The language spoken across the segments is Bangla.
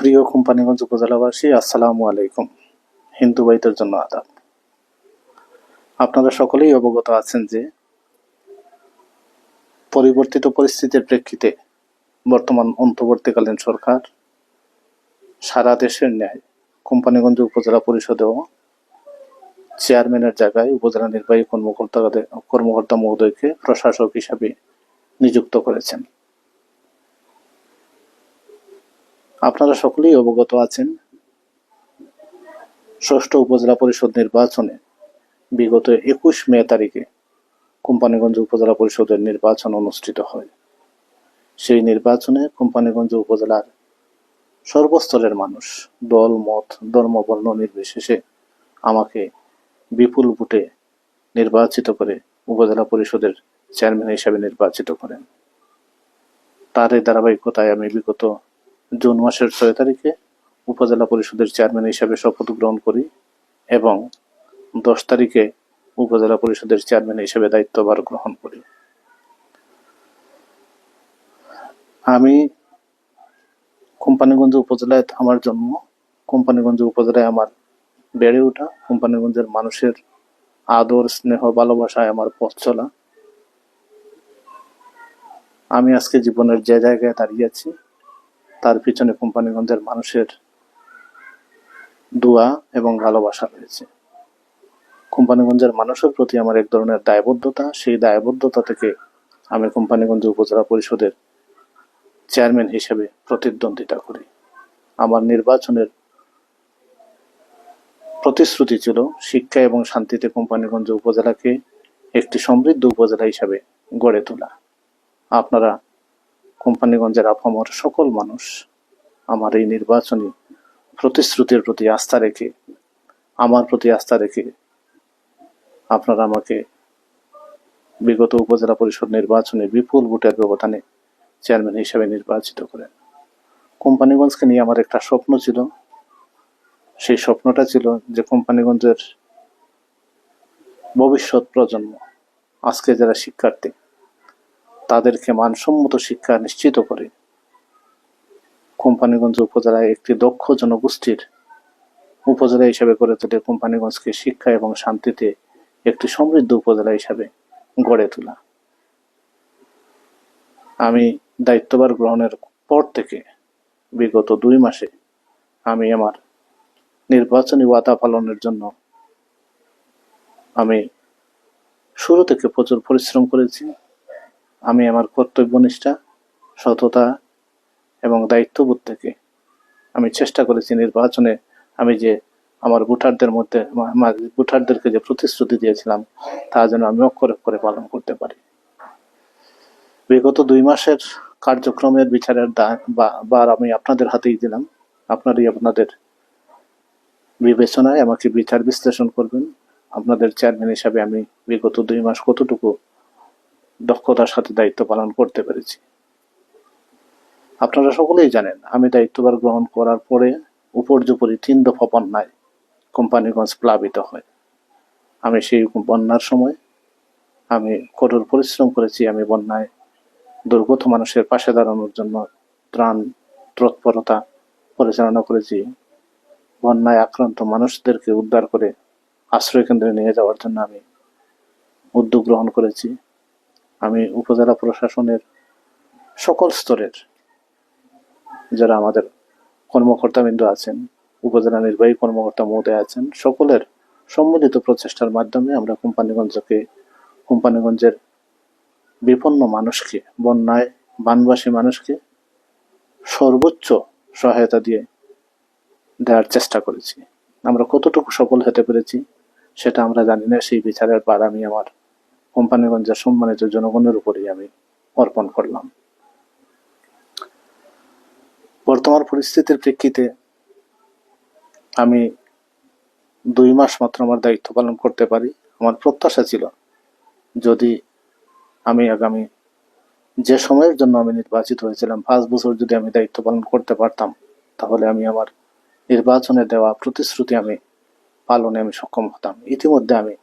প্রিয় কোম্পানিগঞ্জ উপজেলাবাসী, আসসালামু আলাইকুম। হিন্দু ভাইদের জন্য আদাব। আপনারা সকলেই অবগত আছেন যে পরিবর্তিত পরিস্থিতির প্রেক্ষিতে বর্তমান অন্তর্বর্তীকালীন সরকার সারা দেশের ন্যায় কোম্পানিগঞ্জ উপজেলা পরিষদেও চেয়ারম্যানের জায়গায় উপজেলা নির্বাহী কর্মকর্তা কর্মকর্তা মহোদয়কে প্রশাসক হিসাবে নিযুক্ত করেছেন। আপনারা সকলেই অবগত আছেন ষষ্ঠ উপজেলা পরিষদ নির্বাচনে বিগত একুশ মে তারিখে কোম্পানিগঞ্জ উপজেলা পরিষদের নির্বাচন অনুষ্ঠিত হয়। সেই নির্বাচনে কোম্পানিগঞ্জ উপজেলার সর্বস্তরের মানুষ দল, মত, ধর্ম, বর্ণ নির্বিশেষে আমাকে বিপুল ভোটে নির্বাচিত করে উপজেলা পরিষদের চেয়ারম্যান হিসাবে নির্বাচিত করেন। তার এই ধারাবাহিকতায় আমি বিগত জুন মাসের ছয় তারিখে উপজেলা পরিষদের চেয়ারম্যান হিসাবে শপথ গ্রহণ করি এবং দশ তারিখে উপজেলা পরিষদের চেয়ারম্যান হিসেবে দায়িত্বভার গ্রহণ করি। আমি কোম্পানিগঞ্জ উপজেলায় আমার জন্ম, কোম্পানিগঞ্জ উপজেলায় আমার বেড়ে ওঠা, কোম্পানিগঞ্জের মানুষের আদর, স্নেহ, ভালোবাসায় আমার পথ চলা। আমি আজকে জীবনের যে জায়গায় দাঁড়িয়ে আছি তার পিছনে কোম্পানিগঞ্জের মানুষের দোয়া এবং ভালোবাসা রয়েছে। কোম্পানিগঞ্জের মানুষের প্রতি আমার এক ধরনের দায়বদ্ধতা, সেই দায়বদ্ধতা থেকে আমি কোম্পানিগঞ্জ উপজেলা পরিষদের চেয়ারম্যান হিসেবে প্রতিদ্বন্দ্বিতা করি। আমার নির্বাচনের প্রতিশ্রুতি ছিল শিক্ষা এবং শান্তিতে কোম্পানিগঞ্জ উপজেলাকে একটি সমৃদ্ধ উপজেলা হিসাবে গড়ে তোলা। আপনারা কোম্পানিগঞ্জের আপামর সকল মানুষ আমার এই নির্বাচনী প্রতিশ্রুতির প্রতি আস্থা রেখে, আমার প্রতি আস্থা রেখে আপনারা আমাকে বিগত উপজেলা পরিষদ নির্বাচনে বিপুল ভোটের ব্যবধানে চেয়ারম্যান হিসেবে নির্বাচিত করেন। কোম্পানিগঞ্জকে নিয়ে আমার একটা স্বপ্ন ছিল। সেই স্বপ্নটা ছিল যে কোম্পানিগঞ্জের ভবিষ্যৎ প্রজন্ম, আজকে যারা শিক্ষার্থী তাদেরকে মানসম্মত শিক্ষা নিশ্চিত করে। কোম্পানিগঞ্জ উপজেলায় একটি দক্ষ জনগোষ্ঠীর উপজেলা হিসেবে গড়ে তোলে কোম্পানিগঞ্জকে শিক্ষা এবং শান্তিতে একটি সমৃদ্ধ উপজেলা হিসাবে গড়ে তোলা। আমি দায়িত্বভার গ্রহণের পর থেকে বিগত দুই মাসে আমি আমার নির্বাচনী ওয়াদা পালনের জন্য আমি শুরু থেকে প্রচুর পরিশ্রম করেছি। আমি আমার কর্তব্যনিষ্ঠা সততা এবং দায়িত্ববোধ থেকে আমি চেষ্টা করেছি নির্বাচনে আমি যে আমার ভোটারদের মধ্যে ভোটারদেরকে যে প্রতিশ্রুতি দিয়েছিলাম, তা যেন আমি অক্ষরে অক্ষরে পালন করতে পারি। বিগত দুই মাসের কার্যক্রমের বিচারের বার আমি আপনাদের হাতেই দিলাম। আপনারই আপনাদের বিবেচনায় আমাকে বিচার বিশ্লেষণ করবেন। আপনাদের চেয়ারম্যান হিসাবে আমি বিগত দুই মাস কতটুকু দক্ষতার সাথে দায়িত্ব পালন করতে পেরেছি। আপনারা সকলেই জানেন, আমি দায়িত্বভার গ্রহণ করার পরে উপর্যুপরি তিন দফা বন্যায় কোম্পানিগঞ্জ প্লাবিত হয়। আমি সেই বন্যার সময় আমি কঠোর পরিশ্রম করেছি, আমি বন্যায় দুর্গত মানুষের পাশে দাঁড়ানোর জন্য ত্রাণ, তৎপরতা পরিচালনা করেছি। বন্যায় আক্রান্ত মানুষদেরকে উদ্ধার করে আশ্রয় কেন্দ্রে নিয়ে যাওয়ার জন্য আমি উদ্যোগ গ্রহণ করেছি। আমি উপজেলা প্রশাসনের সকল স্তরের যারা আমাদের কর্মকর্তাবৃন্দ আছেন, উপজেলা নির্বাহী কর্মকর্তা মহোদয় আছেন, সকলের সম্মিলিত প্রচেষ্টার মাধ্যমে আমরা কোম্পানিগঞ্জকে, কোম্পানিগঞ্জের বিপন্ন মানুষকে, বন্যায় বানবাসী মানুষকে সর্বোচ্চ সহায়তা দিয়ে দেওয়ার চেষ্টা করেছি। আমরা কতটুকু সফল হতে পেরেছি, সেটা আমরা জানি না, সেই বিচারের পার আমি আমার কোম্পানিগঞ্জের সম্মানিত জনগণের উপরেই আমি অর্পণ করলাম। বর্তমান পরিস্থিতির প্রেক্ষিতে আমি দুই মাস মাত্র আমার দায়িত্ব পালন করতে পারি। আমার প্রত্যাশা ছিল যদি আমি আগামী যে সময়ের জন্য আমি নির্বাচিত হয়েছিলাম, পাঁচ বছর যদি আমি দায়িত্ব পালন করতে পারতাম, তাহলে আমি আমার নির্বাচনে দেওয়া প্রতিশ্রুতি আমি পালনে আমি সক্ষম হতাম। ইতিমধ্যে আমি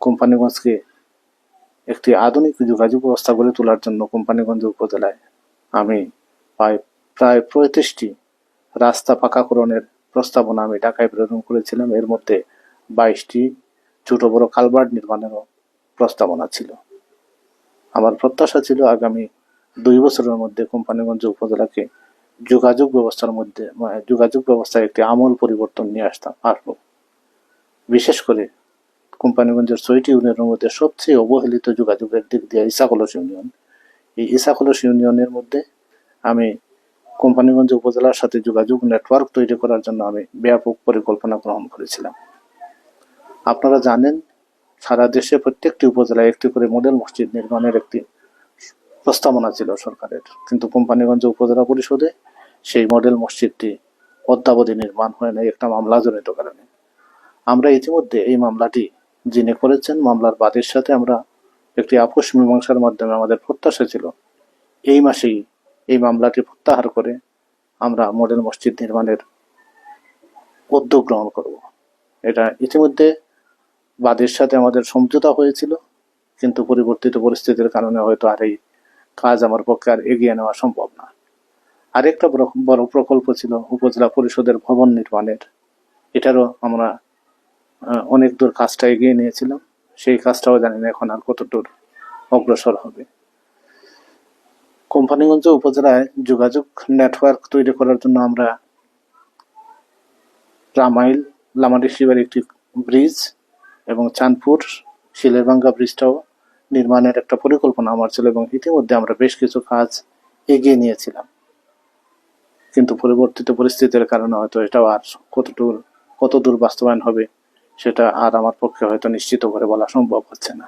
কোম্পানিগঞ্জকে একটি আধুনিক যোগাযোগ ব্যবস্থা গড়ে তোলার জন্য কোম্পানিগঞ্জ উপজেলায় আমি প্রায় প্রায় পঁয়ত্রিশটি রাস্তা পাকাকরণের প্রস্তাবনা আমি ঢাকায় প্রেরণ করেছিলাম। এর মধ্যে বাইশটি ছোট বড় কালভার্ট নির্মাণেরও প্রস্তাবনা ছিল। আমার প্রত্যাশা ছিল আগামী দুই বছরের মধ্যে কোম্পানিগঞ্জ উপজেলাকে যোগাযোগ ব্যবস্থার মধ্যে, যোগাযোগ ব্যবস্থায় একটি আমূল পরিবর্তন নিয়ে আসতাম, আসব। বিশেষ করে কোম্পানিগঞ্জের ছয়টি ইউনিয়নের মধ্যে সবচেয়ে অবহেলিত যোগাযোগের দিক দিয়ে ইসাকলস ইউনিয়ন। এই ইসাকলস ইউনিয়নের মধ্যে আমি কোম্পানিগঞ্জ উপজেলার সাথে যোগাযোগ নেটওয়ার্ক তৈরি করার জন্য আমি ব্যাপক পরিকল্পনা গ্রহণ করেছিলাম। আপনারা জানেন, সারা দেশে প্রত্যেকটি উপজেলায় একটি করে মডেল মসজিদ নির্মাণের একটি প্রস্তাবনা ছিল সরকারের। কিন্তু কোম্পানিগঞ্জ উপজেলা পরিষদে সেই মডেল মসজিদটি অদ্যাবধি নির্মাণ হয় নাই, একটা মামলা জনিত কারণে। আমরা ইতিমধ্যে এই মামলাটি যিনি করেছেন মামলার বাদীর সাথে আমরা একটি আপোষ মীমাংসার মাধ্যমে আমাদের প্রত্যাশা ছিল, এই মাসেই এই মামলাটি প্রত্যাহার করে আমরা মডেল মসজিদ নির্মাণের উদ্যোগ গ্রহণ করব। এটা ইতিমধ্যে বাদের সাথে আমাদের সমঝোতা হয়েছিল, কিন্তু পরিবর্তিত পরিস্থিতির কারণে হয়তো আর এই কাজ আমার পক্ষে আর এগিয়ে নেওয়া সম্ভব না। আরেকটা বড় প্রকল্প ছিল উপজেলা পরিষদের ভবন নির্মাণের। এটারও আমরা অনেক দূর কাজটা এগিয়ে নিয়েছিলাম। সেই কাজটাও জানি না এখন আর কতদূর অগ্রসর হবে। কোম্পানিগঞ্জ উপজেলায় যোগাযোগ নেটওয়ার্ক তৈরি করার জন্য আমরা রামাইল লামাডি শিবের একটি ব্রিজ এবং চাঁদপুর শিলেরভাঙ্গা ব্রিজটাও নির্মাণের একটা পরিকল্পনা আমার ছিল এবং ইতিমধ্যে আমরা বেশ কিছু কাজ এগিয়ে নিয়েছিলাম। কিন্তু পরিবর্তিত পরিস্থিতির কারণে হয়তো এটাও আর কতটুকু, কত দূর বাস্তবায়ন হবে সেটা আর আমার পক্ষে হয়তো নিশ্চিত করে বলা সম্ভব হচ্ছে না।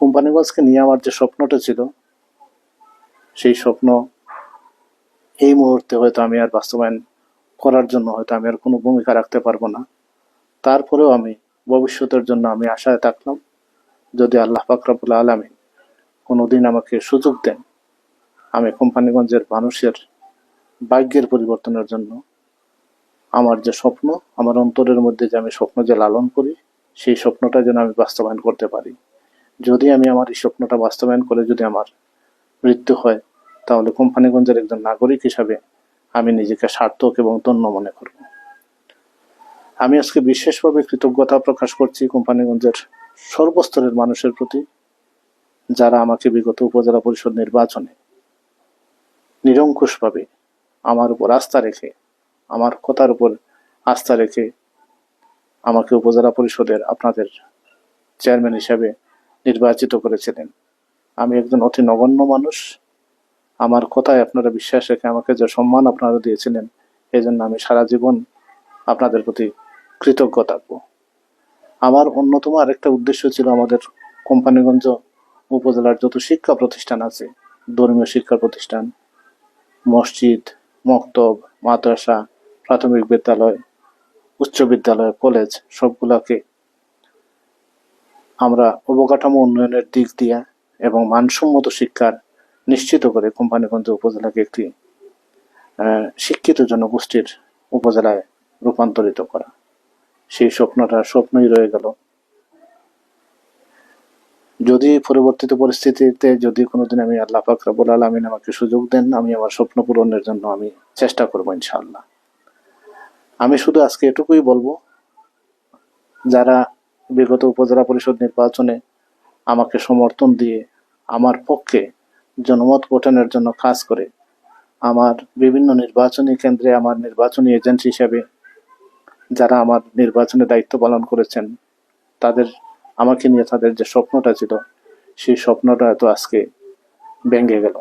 কোম্পানিগঞ্জকে নিয়ে আমার যে স্বপ্নটা ছিল, সেই স্বপ্ন এই মুহূর্তে হয়তো আমি আর বাস্তবায়ন করার জন্য হয়তো আমি আর কোনো ভূমিকা রাখতে পারব না। তারপরেও আমি ভবিষ্যতের জন্য আমি আশায় থাকলাম, যদি আল্লাহ ফাকরাবুল আলমিন কোনোদিন আমাকে সুযোগ দেন, আমি কোম্পানিগঞ্জের মানুষের ভাগ্যের পরিবর্তনের জন্য আমার যে স্বপ্ন, আমার অন্তরের মধ্যে যে আমি স্বপ্ন যে লালন করি, সেই স্বপ্নটা যেন আমি বাস্তবায়ন করতে পারি। যদি আমি আমার এই স্বপ্নটা বাস্তবায়ন করে যদি আমার মৃত্যু হয়, তাহলে কোম্পানিগঞ্জের একজন নাগরিক হিসাবে আমি নিজেকে সার্থক এবং ধন্য মনে করব। আমি আজকে বিশেষভাবে কৃতজ্ঞতা প্রকাশ করছি কোম্পানিগঞ্জের সর্বস্তরের মানুষের প্রতি, যারা আমাকে বিগত উপজেলা পরিষদ নির্বাচনে নিরঙ্কুশভাবে আমার উপর আস্থা রেখে আমার কথার উপর আস্থা রেখে আমাকে উপজেলা পরিষদের আপনাদের চেয়ারম্যান হিসাবে নির্বাচিত করেছিলেন। আমি একজন অতি নগণ্য মানুষ। আমার কথায় আপনারা বিশ্বাস রেখে আমাকে যে সম্মান আপনারা দিয়েছিলেন এই জন্য আমি সারা জীবন আপনাদের প্রতি কৃতজ্ঞ থাকব আমার অন্যতম আরেকটা উদ্দেশ্য ছিল আমাদের কোম্পানিগঞ্জ উপজেলার যত শিক্ষা প্রতিষ্ঠান আছে, ধর্মীয় শিক্ষা প্রতিষ্ঠান, মসজিদ, মক্তব, মাদ্রাসা প্রাথমিক বিদ্যালয়, উচ্চ বিদ্যালয়, কলেজ সবগুলোকে আমরা অবকাঠামো উন্নয়নের দিক দিয়ে এবং মানসম্মত শিক্ষার নিশ্চিত করে কোম্পানিগঞ্জ উপজেলাকে একটি শিক্ষিত জনগোষ্ঠীর উপজেলায় রূপান্তরিত করা। সেই স্বপ্নটা, স্বপ্নই রয়ে গেল। যদি পরিবর্তিত পরিস্থিতিতে যদি কোনোদিন আমি আল্লাহ পাক রাব্বুল আলামিন আমাকে সুযোগ দেন, আমি আমার স্বপ্ন পূরণের জন্য আমি চেষ্টা করব ইনশাআল্লাহ। আমি শুধু আজকে এটুকুই বলব, যারা বিগত উপজেলা পরিষদ নির্বাচনে আমাকে সমর্থন দিয়ে আমার পক্ষে জনমত গঠনের জন্য কাজ করে, আমার বিভিন্ন নির্বাচনী কেন্দ্রে আমার নির্বাচনী এজেন্ট হিসেবে যারা আমার নির্বাচনে দায়িত্ব পালন করেছেন, তাদের, আমাকে নিয়ে তাদের যে স্বপ্নটা ছিল, সেই স্বপ্নটা তো আজকে ভেঙে গেল।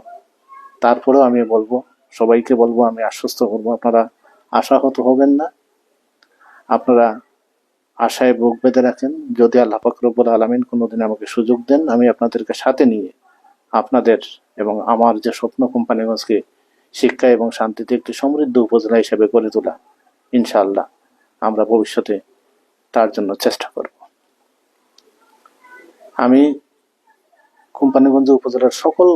তারপরেও আমি বলব, সবাইকে বলব, আমি আশ্বস্ত করব আপনারা আশাহত হবেন না। আপনারা আশায় বুক বেঁধে রাখেন। যদি আল্লাহ ফাকরবুল আলমিন কোনোদিন আমাকে সুযোগ দেন, আমি আপনাদেরকে সাথে নিয়ে আপনাদের এবং আমার যে স্বপ্ন কোম্পানিগঞ্জকে শিক্ষা এবং শান্তিতে একটি সমৃদ্ধ উপজেলা হিসেবে গড়ে তোলা, ইনশাআল্লাহ আমরা ভবিষ্যতে তার জন্য চেষ্টা করব। আমি কোম্পানিগঞ্জ উপজেলার সকল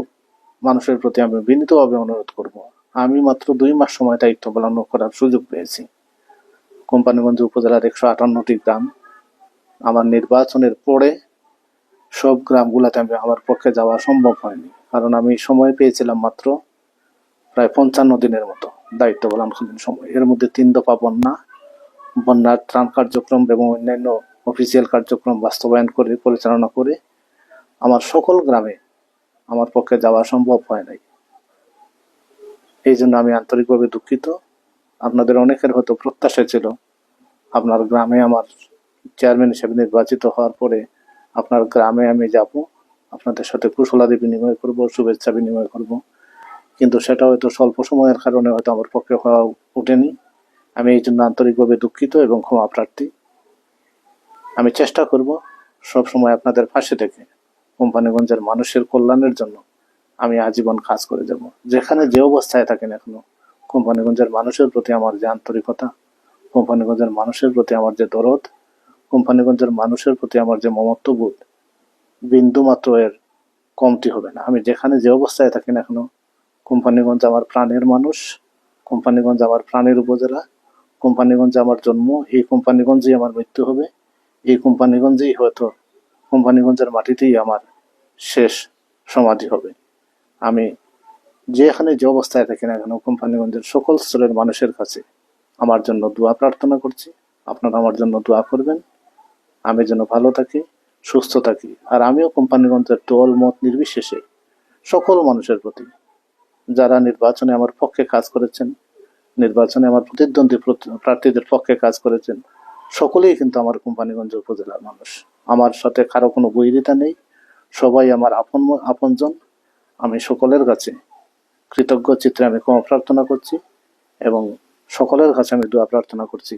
মানুষের প্রতি আমি বিনীতভাবে অনুরোধ করব। আমি মাত্র দুই মাস সময় দায়িত্ব পালন করার সুযোগ পেয়েছি। কোম্পানিগঞ্জ উপজেলার একশো আটান্নটি গ্রাম। আমার নির্বাচনের পরে সব গ্রামগুলোতে আমি আমার পক্ষে যাওয়া সম্ভব হয়নি, কারণ আমি সময় পেয়েছিলাম মাত্র প্রায় পঞ্চান্ন দিনের মতো দায়িত্ব পালনকালীন সময়। এর মধ্যে তিন দফা বন্যা, বন্যার ত্রাণ কার্যক্রম এবং অন্যান্য অফিসিয়াল কার্যক্রম বাস্তবায়ন করে, পরিচালনা করে আমার সকল গ্রামে আমার পক্ষে যাওয়া সম্ভব হয় নাই। এই জন্য আমি আন্তরিকভাবে দুঃখিত। আপনাদের অনেকের হয়তো প্রত্যাশা ছিল, আপনার গ্রামে আমার চেয়ারম্যান হিসেবে নির্বাচিত হওয়ার পরে আপনার গ্রামে আমি যাব, আপনাদের সাথে কুশলাদি বিনিময় করব, শুভেচ্ছা বিনিময় করব। কিন্তু সেটা হয়তো স্বল্প সময়ের কারণে হয়তো আমার পক্ষে হওয়া ওঠেনি আমি এই জন্য আন্তরিকভাবে দুঃখিত এবং ক্ষমা প্রার্থী। আমি চেষ্টা করব সব সময় আপনাদের পাশে থেকে কোম্পানিগঞ্জের মানুষের কল্যাণের জন্য আমি আজীবন কাজ করে যাব। যেখানে যে অবস্থায় থাকেন এখনও, কোম্পানিগঞ্জের মানুষের প্রতি আমার যে আন্তরিকতা, কোম্পানিগঞ্জের মানুষের প্রতি আমার যে দরদ, কোম্পানিগঞ্জের মানুষের প্রতি আমার যে মমত্ববোধ বিন্দু মাত্র এর কমতি হবে না। আমি যেখানে যে অবস্থায় থাকি না এখনও, কোম্পানিগঞ্জ আমার প্রাণের মানুষ, কোম্পানিগঞ্জ আমার প্রাণের উপজেলা, কোম্পানিগঞ্জে আমার জন্ম, এই কোম্পানিগঞ্জেই আমার মৃত্যু হবে, এই কোম্পানিগঞ্জেই হয়তো কোম্পানিগঞ্জের মাটিতেই আমার শেষ সমাধি হবে। আমি যেখানে যে অবস্থায় থাকি না কেন, কোম্পানিগঞ্জের সকল স্তরের মানুষের কাছে আমার জন্য দোয়া প্রার্থনা করছি। আপনারা আমার জন্য দোয়া করবেন। আমি যেন ভালো থাকি, সুস্থ থাকি। আর আমিও কোম্পানিগঞ্জের দল, মত নির্বিশেষে সকল মানুষের প্রতি, যারা নির্বাচনে আমার পক্ষে কাজ করেছেন, নির্বাচনে আমার প্রতিদ্বন্দ্বী প্রার্থী- প্রার্থীদের পক্ষে কাজ করেছেন, সকলেই কিন্তু আমার কোম্পানিগঞ্জ উপজেলার মানুষ। আমার সাথে কারও কোনো বৈরিতা নেই। সবাই আমার আপন আপনজন। আমি সকলের কাছে কৃতজ্ঞ চিত্রে আমি ক্ষমা প্রার্থনা করছি এবং সকলের কাছে আমি দোয়া প্রার্থনা করছি।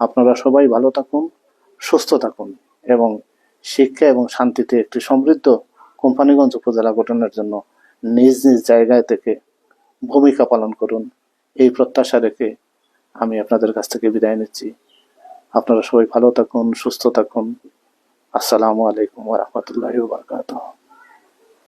আপনারা সবাই ভালো থাকুন, সুস্থ থাকুন এবং শিক্ষা এবং শান্তিতে একটি সমৃদ্ধ কোম্পানিগঞ্জ উপজেলা গঠনের জন্য নিজ নিজ জায়গায় থেকে ভূমিকা পালন করুন। এই প্রত্যাশা রেখে আমি আপনাদের কাছ থেকে বিদায় নিচ্ছি। আপনারা সবাই ভালো থাকুন, সুস্থ থাকুন। আসসালামু আলাইকুম রাহমাতুল্লাহি ওয়া বারাকাতুহু।